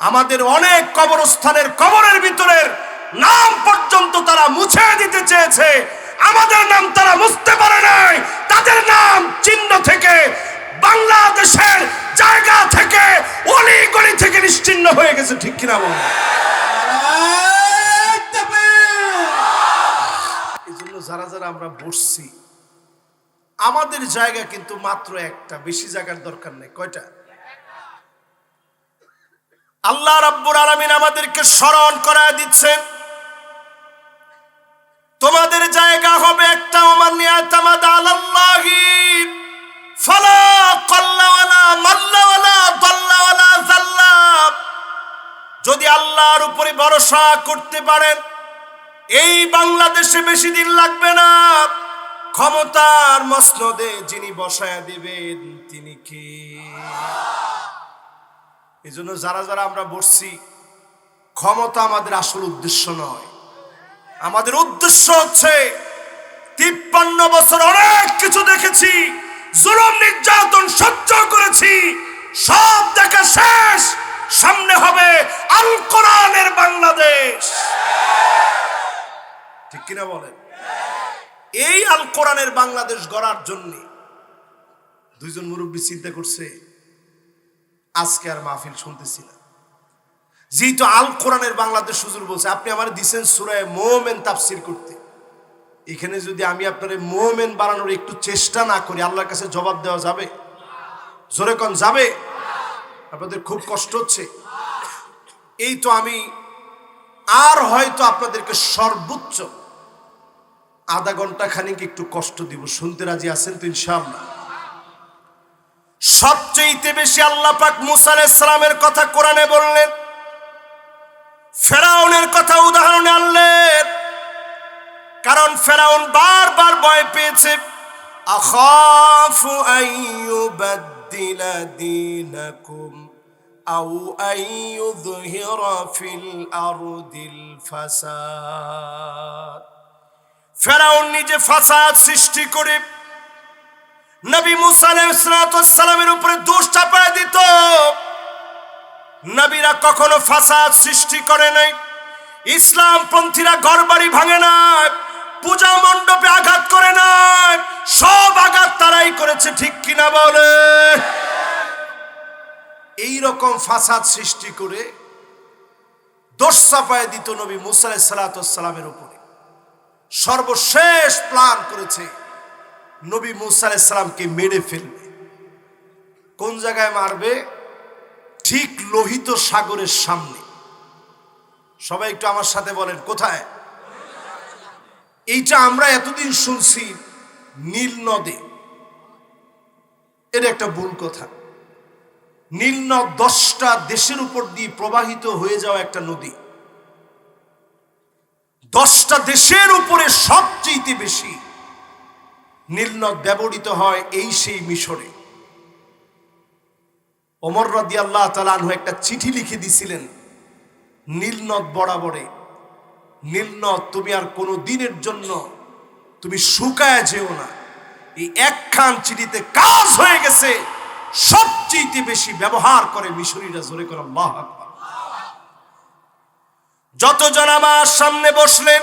আমাদের অনেক কবরস্থানের কবরের ভিতরের নাম পর্যন্ত তারা মুছে দিতে চেয়েছে। আমাদের নাম তারা মুছতে পারে নাই। তাদের নাম চিহ্ন থেকে, বাংলাদেশের জায়গা থেকে অলি গলি থেকে নিশ্চিন্ন হয়ে গেছে। ঠিক কিনা বল? যারা যারা আমরা বসছি, আমাদের জায়গা কিন্তু মাত্র একটা, বেশি জায়গার দরকার নেই। কয়টা? আল্লাহ রাব্বুর আলামিন আমাদেরকে স্মরণ করায় দিচ্ছেন তোমাদের জায়গা হবে একটা ওমান ইয়াতামাদ আলাল্লাহি। ফালা যদি আল্লাহর উপরে ভরসা করতে পারেন, এই বাংলাদেশে বেশি দিন লাগবে না। ক্ষমতার মসনদে যিনি বসায় দিবেন, তিনি কে? এই জন্য যারা যারা আমরা বসছি, ক্ষমতা আমাদের আসল উদ্দেশ্য নয়। আমাদের উদ্দেশ্য হচ্ছে তিপ্পান্ন বছর অনেক কিছু দেখেছি, জুলুম, নির্যাতন সহ্য করেছি, সব দেখা শেষ। সামনে হবে আল কোরআনের বাংলাদেশ। ঠিক কিনা বলেন? এই আল কোরআনের বাংলাদেশ গড়ার জন্য দুইজন মুরব্বী চিন্তা করছে আজকে আর মাহফিল শুনতেছি না। যেহেতু আল কোরআনের বাংলাদেশ হুজুর বলছে, আপনি আমার দিছেন সুরায় মোমেন তাফসির করতে। এখানে যদি আমি আপনার মোমেন বানানোর একটু চেষ্টা না করি, আল্লাহর কাছে জবাব দেওয়া যাবে? জোরে কন, যাবে? আপনাদের খুব কষ্ট হচ্ছে। এই তো আমি আর হয়তো আপনাদেরকে সর্বোচ্চ আধা ঘণ্টা খানিক একটু কষ্ট দিব, শুনতে রাজি আছেন তো ইনশাআল্লাহ? সবচেয়ে বেশি আল্লাহ পাক মুসা আলাইহিস কথা কোরআনে বললেন। ফেরাউনের কথা উদাহরণে আনলেন। কারণ ফেরাউন বারবার ভয় পেয়েছে। আখাফু আইয়ুবাদ্দিলা দীনাকুম আও আইয়ুযহিরা ফিল আরদিল ফাসাদ। ফেরাউন নিজে ফাসাদ সৃষ্টি করে নবী মুসা আলাইহিসসালামের উপরে দোষ চাপায় দিত। নবীরা কখনো ফাসাদ সৃষ্টি করে নাই। ইসলাম পন্থীরা ঘরবাড়ি ভাঙে না পূজা মণ্ডপে আঘাত করে না সব আঘাত তারাই করেছে, ঠিক কিনা বলে? এই রকম ফাসাদ সৃষ্টি করে দোষ চাপায় দিত নবী মুসা সালাতামের উপরে। সর্বশেষ প্ল্যান করেছে নবী মুসা আলাইসালামকে মেরে ফেলবে। কোন জায়গায় মারবে? ঠিক লোহিত সাগরের সামনে। সবাই একটু আমার সাথে বলেন, কোথায়? এইটা আমরা এতদিন শুনছি নীল নদে। এটা একটা ভুল কথা। নীল নদ দশটা দেশের উপর দিয়ে প্রবাহিত হয়ে যাওয়া একটা নদী। দশটা দেশের উপরে সবচেয়ে বেশি নীলনদ ব্যবহৃত হয় এই সেই মিশরে। ওমর রাদি আল্লাহ তালানহ একটা চিঠি লিখে দিছিলেন নীলনদ বরাবরে নীলনদ তুমি আর কোনো দিনের জন্য তুমি শুকায় যেও না। এই একখান চিঠিতে কাজ হয়ে গেছে সবচেয়ে বেশি ব্যবহার করে মিশরীরা, জোরে করে আকবার। যতজন আমার সামনে বসলেন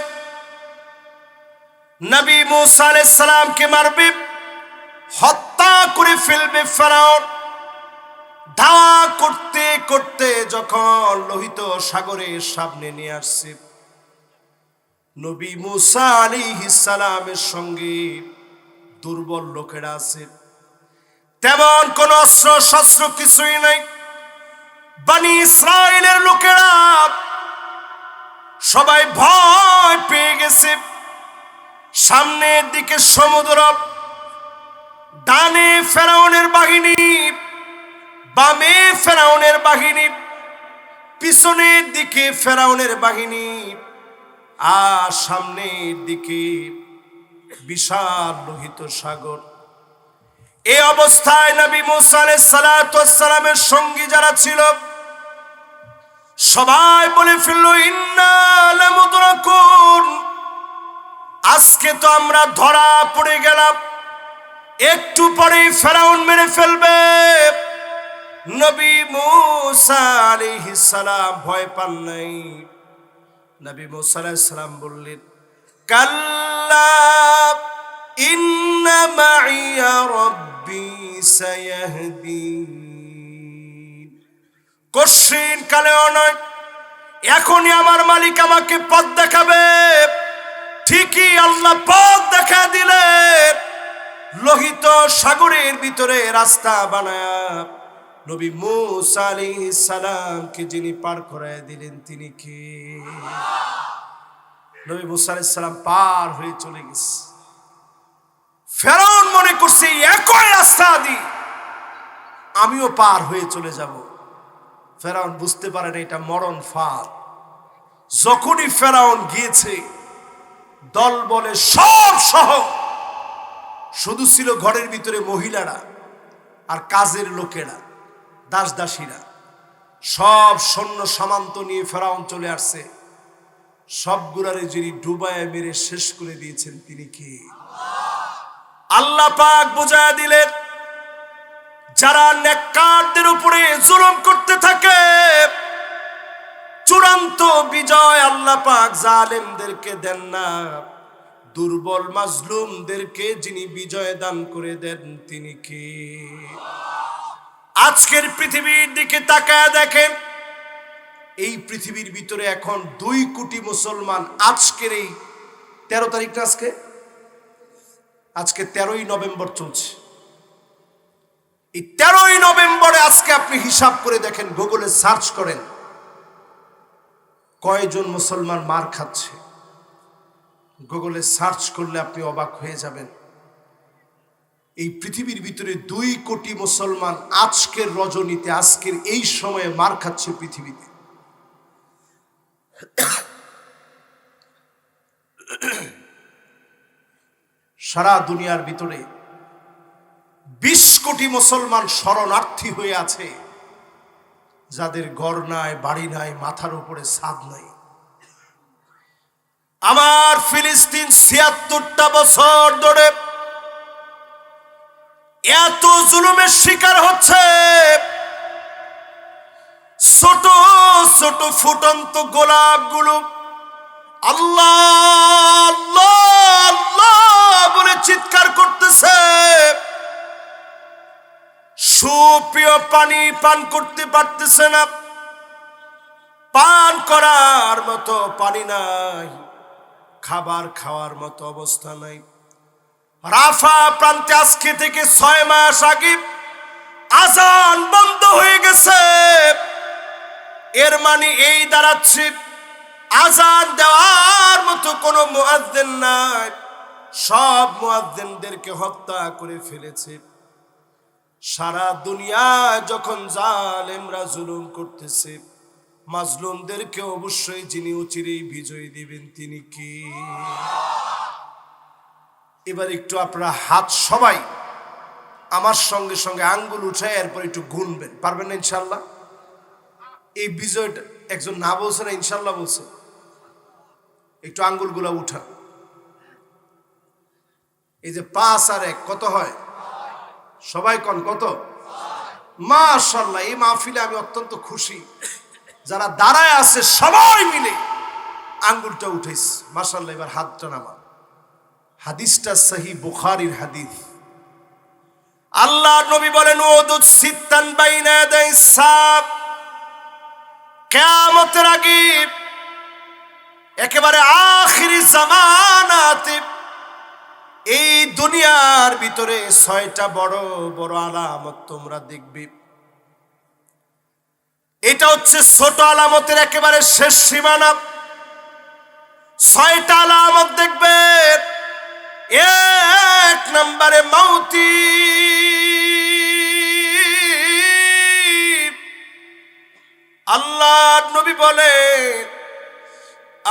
নবী মুসা সালামকে মারবে, হত্যা করে ফেলবে ফেরাউন। ধাওয়া করতে করতে যখন লোহিত সাগরের সামনে নিয়ে আসছে, নবী মুসা আলাইহিস সালামের সঙ্গে দুর্বল লোকেরা আছে। তেমন কোন অস্ত্র শস্ত্র কিছুই নাই। বানি ইসরায়েলের লোকেরা সবাই ভয় পেয়ে গেছে। সামনের দিকে সমুদ্র, ডানে ফেরাউনের বাহিনী, বামে ফেরাউনের বাহিনী পিছনের দিকে ফেরাউনের বাহিনী, আর সামনের দিকে বিশাল লোহিত সাগর। এই অবস্থায় নবী মুসা সালামের সঙ্গী যারা ছিল, সবাই বলে ফেলল ইন্নালামুদরাকুন আজকে তো আমরা ধরা পড়ে গেলাম। একটু পরেই ফেরাউন মেরে ফেলবে। নবী মুসা আলাইহিস সালাম ভয় পান নাই। নবী মুসা আলাইহিস সালাম বললেন, কাল্লা, ইন্না কালেও নয়, এখনই আমার মালিক আমাকে পথ দেখাবে। ঠিকই আল্লাহ পথ দেখা দিলেন লোহিত সাগরের ভিতরে রাস্তা বানায়া নবী মুসা সালামকে যিনি পার করায় দিলেন, তিনি কে? নবী মুসা আলাইহিস সালাম পার হয়ে চলে গেছে। ফেরাউন মনে করছে, একই রাস্তা দি আমিও পার হয়ে চলে যাব। ফেরাউন বুঝতে পারেন এটা মরণ ফাঁদ। যখনই ফেরাউন গিয়েছে দল বলে সব সহ। শুধু ছিল ঘরের ভিতরে মহিলারা আর কাজের লোকেরা, দাস দাসীরা। সব সৈন্য সামান্ত নিয়ে ফেরাউন চলে আসছে। সবগুলারে যিনি ডুবায় মেরে শেষ করে দিয়েছেন, তিনি কি? আল্লাহ পাক বোঝায় দিলেন, যারা নেককারদের উপরে জুলুম করতে থাকে চূড়ান্ত বিজয় আল্লাহ পাক জালেমদেরকে দেন না। দুর্বল মাজলুমদেরকে যিনি বিজয় দান করে দেন, তিনি কি? আজকের পৃথিবীর দিকে তাকায় দেখেন, এই পৃথিবীর ভিতরে এখন দুই কোটি মুসলমান। আজকের এই তেরো তারিখ আজকে? আজকে তেরোই নভেম্বর চলছে। এই তেরোই নভেম্বরে আজকে আপনি হিসাব করে দেখেন গুগলে সার্চ করেন। কয়জন মুসলমান মার খাচ্ছে? গুগলে সার্চ করলে আপনি অবাক হয়ে যাবেন। এই পৃথিবীর ভিতরে দুই কোটি মুসলমান আজকের রজনীতে, আজকের এই সময়ে মার খাচ্ছে পৃথিবীতে। সারা দুনিয়ার ভিতরে বিশ কোটি মুসলমান শরণার্থী হয়ে আছে। যাদের ঘর নাই, বাড়ি নাই, মাথার উপরে ছাদ নাই। আমার ফিলিস্তিন ছিয়াত্তরটা বছর ধরে এত জুলুমের শিকার হচ্ছে। ছোট ছোট ফুটন্ত গোলাপগুলো আল্লাহ আল্লাহ সুপ্রিয় পানি পান করতে পারতেছে না। পান করার মতো পানি নাই, খাবার খাওয়ার মতো অবস্থা নাই। রাফা প্রান্তে আজকে থেকে ছয় মাস আগে আজান বন্ধ হয়ে গেছে। এর মানে এই দাঁড়াচ্ছে, আজান দেওয়ার মতো কোনো মুয়াজ্জিন নাই। সব মুয়াজ্জিনদেরকে হত্যা করে ফেলেছে। সারা দুনিয়া যখন জালেমরা জুলুম করতেছে, মাজলুমদেরকে অবশ্যই যিনি অচিরেই বিজয় দিবেন তিনি কি? এবার একটু আপনারা হাত সবাই আমার সঙ্গে সঙ্গে আঙ্গুল উঠে এরপর একটু গুনবেন। পারবেন না ইনশাল্লাহ এই বিজয়টা একজন না বলছে না ইনশাল্লাহ বলছে? একটু আঙ্গুলগুলা উঠা এই যে পাঁচ আর এক, কত হয়? সবাই কন কত? মাশাল্লাহ এই মাহফিলে আমি অত্যন্ত খুশি। যারা দাঁড়ায় আছে সবাই মিলে আঙ্গুলটা উঠেছ মাশাল্লাহ এবার হাতটা নামা হাদিসটা সহি বুখারির হাদিস। আল্লাহ নবী বলেন ওদুত সিত্তান বাইনা দেয় সাপ কেয়ামতের আগে একেবারে আখিরি জামানাতে এই দুনিয়ার ভিতরে ছয়টা বড় বড় আলামত তোমরা দেখবে। এটা হচ্ছে ছোট আলামতের একেবারে শেষ সীমানা। ছয়টা আলামত দেখবে, এক নম্বরে মাউতি। আল্লাহ নবী বলে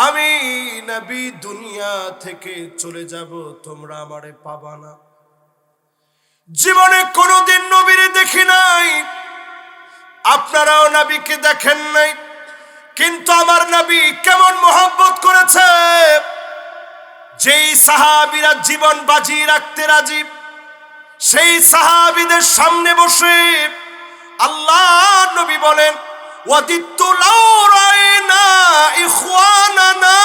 আমি নবী দুনিয়া থেকে চলে যাব, তোমরা আমারে পাবা না। জীবনে কোনোদিন নবীরে দেখি নাই, আপনারাও নবীকে দেখেন নাই, কিন্তু আমার নবী কেমন মোহাব্বত করেছে। যেই সাহাবিরা জীবন বাজি রাখতে রাজি, সেই সাহাবিদের সামনে বসে আল্লাহ নবী বলেন, ওয়াদিত্তু লাউ ইখওয়ানানা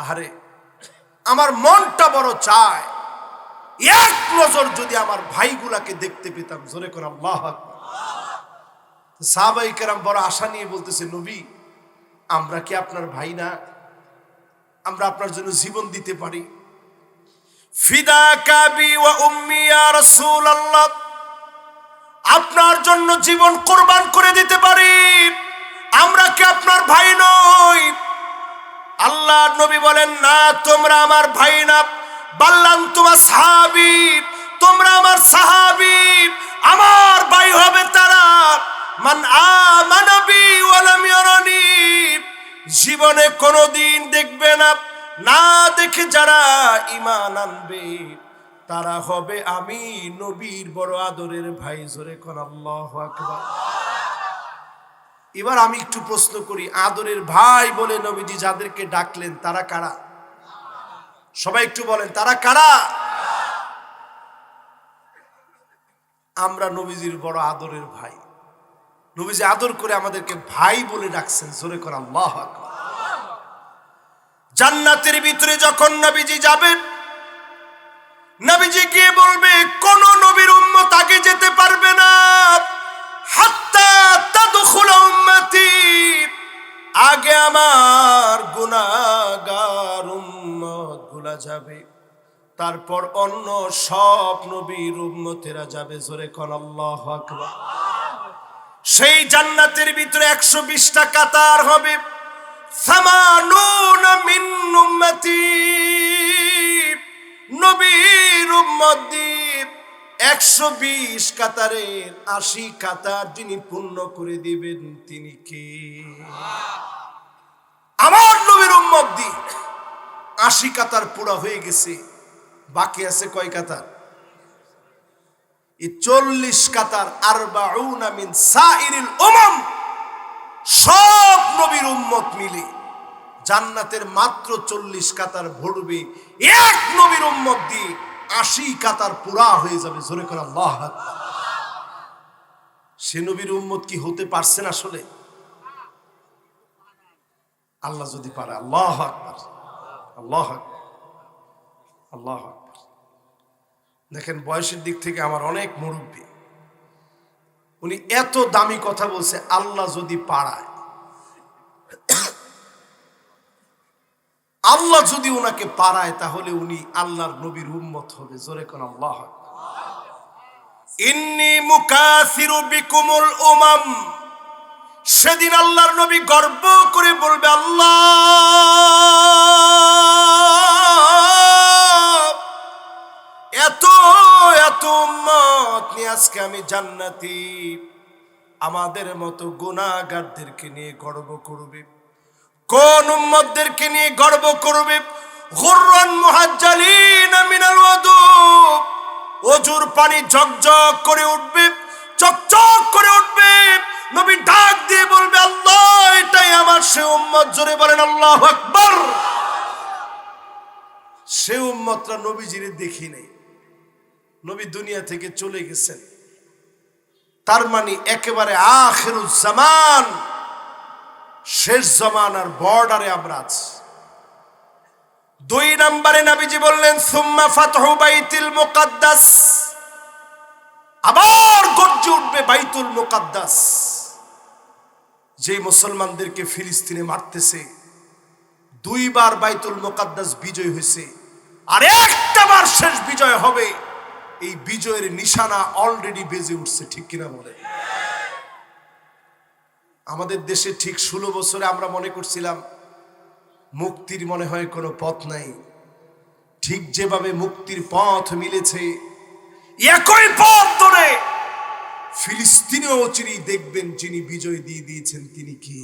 আহারে, আমার মনটা বড় চায়। এক নজর যদি আমার ভাইগুলাকে দেখতে পেতাম, জোরে করে আল্লাহ সাহাবাই কেরাম বড় আশা নিয়ে বলতেছে, নবী, আমরা কি আপনার ভাই না? আমরা আপনার জন্য জীবন দিতে পারি? ফিদা কাবি ওয়া উম্মি রাসূলুল্লাহ। জন্য জীবন কোরবান করে দিতে পারি। আমরা কি আপনার ভাই নই? আল্লাহ নবী বলেন, না, তোমরা আমার ভাই না। বাল্লাম তোমার সাহাবি, তোমরা আমার সাহাবি। আমার ভাই হবে তারা। মান আমানাবি ওয়ালাম ইয়ারানি। জীবনে কোনোদিন দেখবে না না দেখে যারা ঈমান আনবে। তারা হবে আমি নবীর বড় আদরের ভাই, জোরে আল্লাহু আকবার। এবার আমি একটু প্রশ্ন করি, আদরের ভাই বলে নবীজি যাদেরকে ডাকলেন, তারা কারা? সবাই একটু বলেন, তারা কারা? আমরা নবীজির বড় আদরের ভাই। নবীজি আদর করে আমাদেরকে ভাই বলে ডাকছেন, জোরে করা আল্লাহ। জান্নাতের ভিতরে যখন নবীজি যাবেন নবীজি গিয়ে বলবে? কোন নবীর উম্মত আগে যেতে পারবে না। হাত্তা তাদখুল উম্মতি। আগে আমার গুনাহগার উম্মতগুলা যাবে। তারপর অন্য সব নবীর উম্মতেরা যাবে। জোরে কর আল্লাহু আকবার। সেই জান্নাতের ভিতরে একশো বিশটা কাতার হবে। সামানুন একশো বিশ কাতারের আশি কাতার যিনি পূর্ণ করে দিবেন, তিনি কে? আমার নবীর উম্মত দ্বীপ আশি কাতার পুরা হয়ে গেছে, বাকি আছে কয় কাতার? এই চল্লিশ কাতার আরবাউনা মিন সাইরিল উমাম, সব নবীর উম্মত মিলে জান্নাতের মাত্র চল্লিশ কাতার ভরবে এক নবীর উম্মত দিয়ে আশি কাতার পুরা হয়ে যাবে, জোরে করে আল্লাহ সে নবীর উম্মত কি হতে পারছেন আসলে? আল্লাহ যদি পারে, আল্লাহ আকবার। আল্লাহ আল্লাহ দেখেন, বয়সের দিক থেকে আমার অনেক মুরব্বী, উনি এত দামি কথা বলছে, আল্লাহ যদি পাড়ায় আল্লাহ যদি ওনাকে পারায়, তাহলে উনি আল্লাহর নবীর উম্মত হবে। জোরে কোন আল্লাহ ইন্নি মুকাসিরু বিকুমুল উমাম। সেদিন আল্লাহর নবী গর্ব করে বলবে, আল্লাহ, এত এত উম্মত নিয়ে আজকে আমি জান্নাতি। আমাদের মতো গুণাগারদেরকে নিয়ে গর্ব করবে। কোন উম্মতদেরকে নিয়ে গর্ব করবে? গুররান মুহাজ্জালিন মিনাল ওয়াদু। অজুর পানি ঝকঝক করে উঠবে, চকচক করে উঠবে। নবী ডাক দিয়ে বলবে, আল্লাহ, এটাই আমার সে উম্মত। জোরে বলেন, আল্লাহু আকবার। সে উম্মতরা নবীজিরে দেখি নেই। নবী দুনিয়া থেকে চলে গেছেন। তার মানে একেবারে আখেরুজ জামান। শেষ জমানার বর্ডারে আমরা আছি। দুই নম্বরে নবীজি বললেন, সুম্মা ফাতহু বাইতুল মুকাদ্দাস। আবার গর্জে উঠবে বাইতুল মুকাদ্দাস। যে মুসলমানদেরকে ফিলিস্তিনে মারতেছে, দুইবার বাইতুল মুকাদ্দাস বিজয় হয়েছে, আর একটা বার শেষ বিজয় হবে। এই বিজয়ের নিশানা অলরেডি বেজে উঠছে, ঠিক কিনা বলে আমাদের দেশে ঠিক ষোলো বছরে আমরা মনে করছিলাম মুক্তির মনে হয় কোনো পথ নাই। ঠিক যেভাবে মুক্তির পথ মিলেছে, একই পথ ধরে ফিলিস্তিনিও চিনি দেখবেন যিনি বিজয় দিয়ে দিয়েছেন তিনি কি?